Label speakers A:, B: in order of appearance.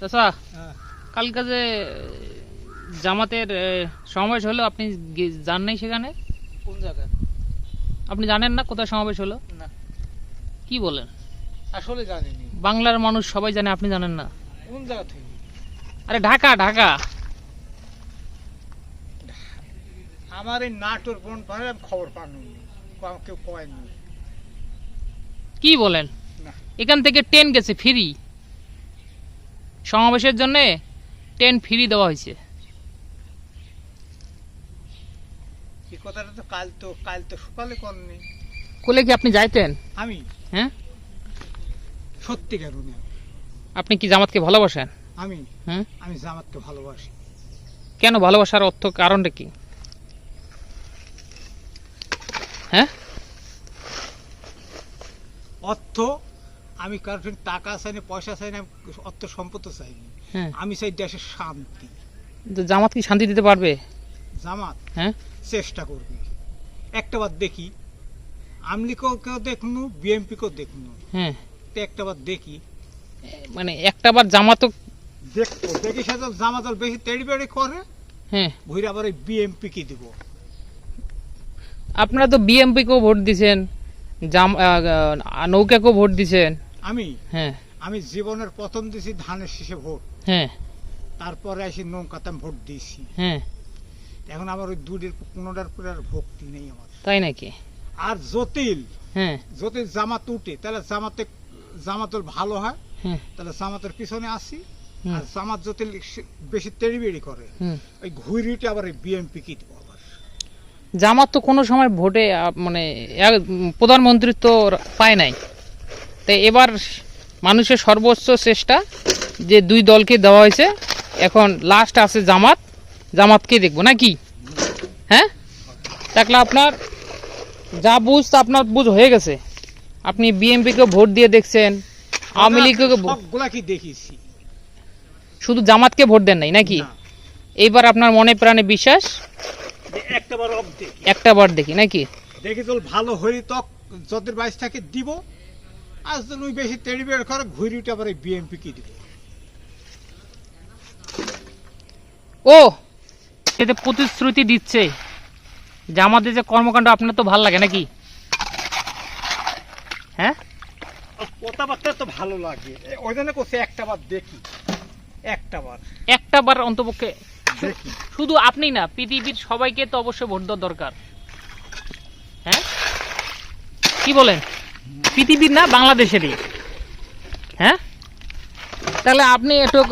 A: চাচা
B: হ্যাঁ।
A: কালকে যে জামাতের সমাবেশ হলো আপনি যান নাই সেখানে?
B: কোন জায়গায়?
A: আপনি জানেন না কোথায় সমাবেশ হলো?
B: না।
A: কি বলেন?
B: আসলে জানিনি।
A: বাংলার মানুষ সবাই জানে আপনি জানেন না।
B: কোন জায়গা থেকে?
A: আরে ঢাকা ঢাকা।
B: আমার এই নাটোর পারে আমি খবর পাননি কেউ কয়নি
A: কি বলেন? এখান থেকে ট্রেন গেছে ফ্রি। সমাবেশের জন্য ট্রেন ফ্রি দেওয়া হয়েছে।
B: কথাটা তো কাল তো কাল তো সকালে করনি
A: কোলে কি আপনি যাইতেন?
B: আমি?
A: হ্যাঁ?
B: সত্যিকার উনি
A: আপনি কি জামাতকে ভালোবাসেন?
B: আমি?
A: হুম
B: আমি জামাতকে ভালোবাসি।
A: কেন ভালোবাসার অর্থ কারণটা কি? হ্যাঁ?
B: অর্থ আমি কারোর টাকা চাই না পয়সা চাই না অর্থ সম্পদ চাইনি।
A: হ্যাঁ।
B: আমি চাই দেশের শান্তি।
A: তো জামাত কি শান্তি দিতে পারবে?
B: জামাত?
A: হ্যাঁ।
B: চেষ্টা করবে। একটা বার দেখি আমলিকেও দেখনু বিএমপিকেও দেখনু।
A: হ্যাঁ।
B: তো একটা বার দেখি।
A: মানে একটা বার জামাতও
B: দেখব দেখি সে দল জামা দল বেশি তেড়ি বেড়ি করে
A: হ্যাঁ।
B: ভুইরে আবার ওই বিএমপি কি দিব।
A: আপনারা তো বিএমপিকেও ভোট দিছেন জাম নৌকাকেও ভোট দিছেন।
B: আমি
A: হ্যাঁ।
B: আমি জীবনের প্রথম দিছি ধানের শীষে ভোট।
A: হ্যাঁ।
B: তারপরে আসি নৌকাতে ভোট দিয়েছি।
A: হ্যাঁ।
B: এখন আমার ওই দুটির কোনোটার পরে আর ভক্তি নেই আমার।
A: তাই নাকি?
B: আর জটিল
A: হ্যাঁ।
B: যদি জামাত উঠে তাহলে জামাতে জামাতের ভালো হয়
A: হ্যাঁ।
B: তাহলে জামাতের পিছনে আসি আর জামাত জটিল বেশি তেড়ি বেড়ি করে। ওই ঘুরিটা আবার বিএমপি কি আবার।
A: জামাত তো কোনো সময় ভোটে মানে প্রধানমন্ত্রী তো পায় নাই। তাই এবার মানুষের সর্বোচ্চ চেষ্টা যে দুই দলকে দেওয়া হয়েছে। এখন লাস্ট আছে জামাত। জামাতকে দেখব নাকি? হ্যাঁ? দেখলে আপনার যা বুঝ তা আপনার বুঝ হয়ে গেছে। আপনি বিএনপিকে ভোট দিয়ে দেখছেন আওয়ামী লীগকে ভো-
B: সবগুলা কি দেখিছি
A: শুধু জামাতকে ভোট দেন নাই নাকি? এইবার আপনার মনে প্রাণে বিশ্বাস?
B: একটা বার দেখি।
A: নাকি?
B: দেখি তো ভালো হরি তক যদের বাইশ থাকে দিব। আর যদি ওই বেশি তেড়ি বেড় করে ঘুরিটা আবার বিএমপি কি দিব
A: ও এতে প্রতিশ্রুতি দিচ্ছে যে আমাদের যে কর্মকাণ্ড আপনার তো ভালো লাগে নাকি? হ্যাঁ?
B: কথাবার্তা তো ভালো লাগে। ওই জন্য করছে একটা বার দেখি। একটা বার।
A: একটা বার অন্তপক্ষে শুধু আপনি না পৃথিবীর সবাইকে তো অবশ্যই ভোট দেওয়া দরকার। হ্যাঁ? কি বলেন? পৃথিবীর না বাংলাদেশেরই। হ্যাঁ? তাহলে আপনি একটু